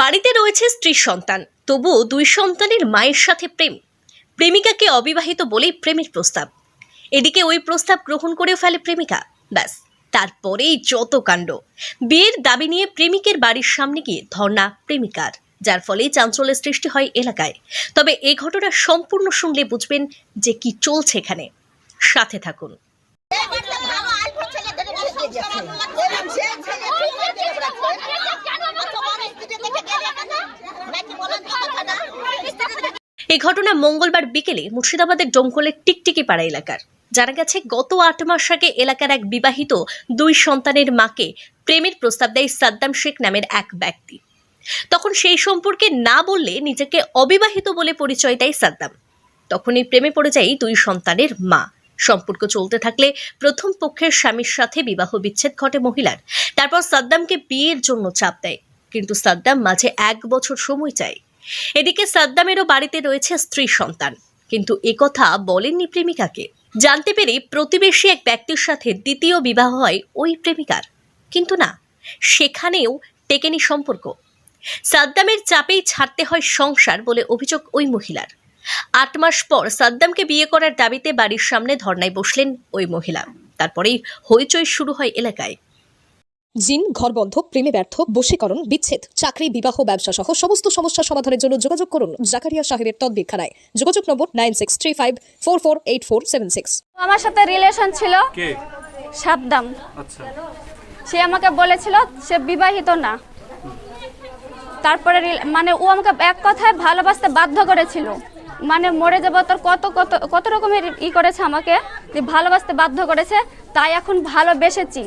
বাড়িতে রয়েছে স্ত্রীর সন্তান, তবুও দুই সন্তানের মায়ের সাথে প্রেম। প্রেমিকাকে অবিবাহিত বলেই প্রেমের প্রস্তাব। এদিকে ওই প্রস্তাব গ্রহণ করেও ফেলে প্রেমিকা। ব্যাস, তারপরেই যত কাণ্ড। বিয়ের দাবি নিয়ে প্রেমিকের বাড়ির সামনে গিয়ে ধর্ণা প্রেমিকার, যার ফলে চাঞ্চল্যের সৃষ্টি হয় এলাকায়। তবে এ ঘটনা সম্পূর্ণ শুনলে বুঝবেন যে কি চলছে এখানে। সাথে থাকুন ভালো আলফা ছেলে ধরে নিয়ে গিয়ে যাচ্ছে। এরম সে ছেলে তুই দিয়ে বেড়াচ্ছে। অত বড় স্ত্রী দেখে গেলে কেন? নাকি বলেন তো কথা না? স্ত্রী দেখে এই ঘটনা মঙ্গলবার বিকেলে মুর্শিদাবাদের ডোমকলের টিকটিকি পাড়া এলাকার। জানা গেছে, গত আট মাস আগে এলাকার এক বিবাহিত দুই সন্তানের মাকে প্রেমের প্রস্তাব দেয় সাদ্দাম শেখ নামের এক ব্যক্তি। তখন সেই সম্পর্কে না বললে নিজেকে অবিবাহিত বলে পরিচয় দেয় সাদ্দাম। তখনই প্রেমে পড়ে যায় দুই সন্তানের মা। সম্পর্ক চলতে থাকলে প্রথম পক্ষের স্বামীর সাথে বিবাহ বিচ্ছেদ ঘটে মহিলার। তারপর সাদ্দামকে বিয়ের জন্য চাপ দেয়। কিন্তু সাদ্দাম মাঝে এক বছর সময় চায়। এদিকে সাদ্দামেরও বাড়িতে রয়েছে স্ত্রী সন্তান। কিন্তু একথা বলেননি প্রেমিকাকে। জানতে পেরে প্রতিবেশী এক ব্যক্তির সাথে দ্বিতীয় বিবাহ হয় ওই প্রেমিকার। কিন্তু না, সেখানেও টেকেনি সম্পর্ক। সাদ্দামের চাপেই ছাড়তে হয় সংসার বলে অভিযোগ ওই মহিলার। আট মাস পর সাদ্দামকে বিয়ে করার দাবিতে বাড়ির সামনে ধর্নায় বসলেন ওই মহিলা। তারপরেই হইচই শুরু হয় এলাকায়। জিন ঘরবন্ধ প্রেমে ব্যর্থ বশীকরণ বিচ্ছেদ চাকরি বিবাহ ব্যবসা সহ সমস্ত সমস্যা সমাধানের জন্য যোগাযোগ করুন জাকারিয়া সাহেবের তদ্বিক্ষানায় যোগাযোগ নম্বর nine six three five four four eight four seven six. আমার সাথে রিলেশন ছিল সাবদাম আচ্ছা। সে আমাকে বলেছিল সে বিবাহিত না। তারপরে রিল- মানে ও আমাকে এক কথায় ভালোবাসতে বাধ্য করেছিল। মানে মরে যাব তোর কত কত কত রকমের ই করেছে আমাকে যে ভালোবাসতে বাধ্য করেছে তাই এখন ভালোবেসেছি।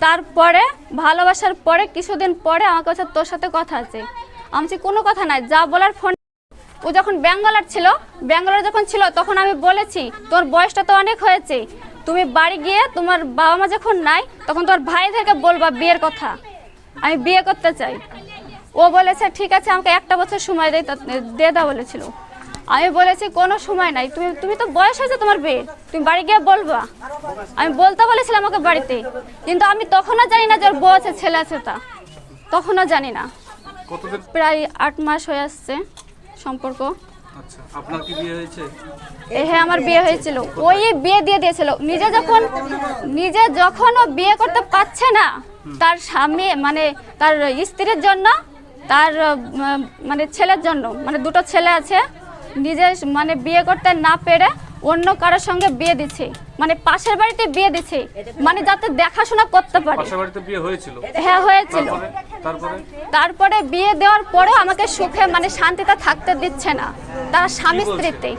তারপরে, ভালোবাসার পরে, কিছুদিন পরে আমাকে বলছে তোর সাথে কথা আছে। আমি কোনো কথা নাই, যা বলার ফোন ও যখন ব্যাঙ্গালোর ছিল, ব্যাঙ্গালোর যখন ছিল, তখন আমি বলেছি, তোর বয়সটা তো অনেক হয়েছে। তুমি বাড়ি গিয়ে তোমার বাবা মা যখন নাই, তখন তোর ভাইদেরকে বলবা বিয়ের কথা। আমি বিয়ে করতে চাই। ও বলেছে, ঠিক আছে, আমাকে একটা বছর সময় দে দিয়ে দাও বলেছিল। আমি বলেছি কোনো সময় নাই। তুমি তুমি তো বয়স হয়েছে তোমার বিয়ে। তুমি বাড়ি গিয়ে বলবা। আমি বলতে বলেছিলাম আমাকে বাড়িতে। কিন্তু আমি তখনও জানি না যে ওর বউ আছে ছেলে আছে তা তখনও জানি না। প্রায় আট মাস হয়ে আসছে সম্পর্ক। আচ্ছা আপনার কি বিয়ে হয়েছে? এ হ্যাঁ আমার বিয়ে হয়েছিল। ওই বিয়ে দিয়ে দিয়েছিল। নিজে যখন নিজে যখন ও বিয়ে করতে পারছে না তার স্বামী মানে তার স্ত্রীর জন্য তার মানে ছেলের জন্য মানে দুটো ছেলে আছে নিজে মানে বিয়ে করতে না পেরে অন্য কারোর সঙ্গে বিয়ে দিচ্ছে। মানে পাশের বাড়িতে বিয়ে দিচ্ছে। মানে যাতে দেখাশোনা করতে পারে। পাশের বাড়িতে বিয়ে হয়েছিল? হ্যাঁ হয়েছিল। তারপরে? তারপরে? বিয়ে দেওয়ার পরেও আমাকে সুখে মানে শান্তিতে থাকতে দিচ্ছে না। তারা স্বামী স্ত্রীতে।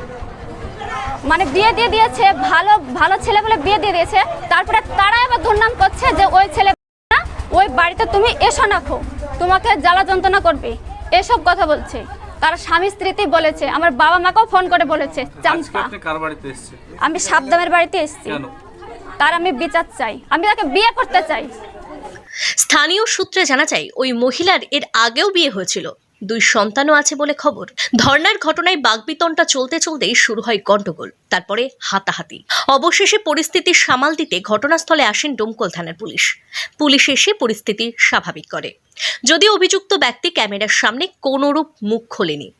মানে বিয়ে দিয়ে দিয়েছে ভালো ভালো ছেলে বলে বিয়ে দিয়ে দিয়েছে। তারপরে তারা আবার দুর্নাম করছে যে ওই ছেলে না ওই বাড়িতে তুমি এসো নাখো তোমাকে জ্বালা যন্ত্রণা করবে। এসব কথা বলছে। তারা স্বামী স্ত্রীতেই বলেছে আমার বাবা মাকেও ফোন করে বলেছে চাম্পা আমি সাবদামের বাড়িতে এসেছি। তার আমি বিচার চাই আমি তাকে বিয়ে করতে চাই। স্থানীয় সূত্রে জানা যায় ওই মহিলার এর আগেও বিয়ে হয়েছিল। দুই সন্তানও আছে বলে খবর। ধর্নার ঘটনায় বাগবিতনটা চলতে চলতেই শুরু হয় গন্ডগোল, তারপরে হাতাহাতি। অবশেষে পরিস্থিতি সামাল দিতে ঘটনাস্থলে আসেন ডোমকল থানার পুলিশ। পুলিশ এসে পরিস্থিতি স্বাভাবিক করে। যদিও অভিযুক্ত ব্যক্তি ক্যামেরার সামনে কোনোরূপ মুখ খোলেনি।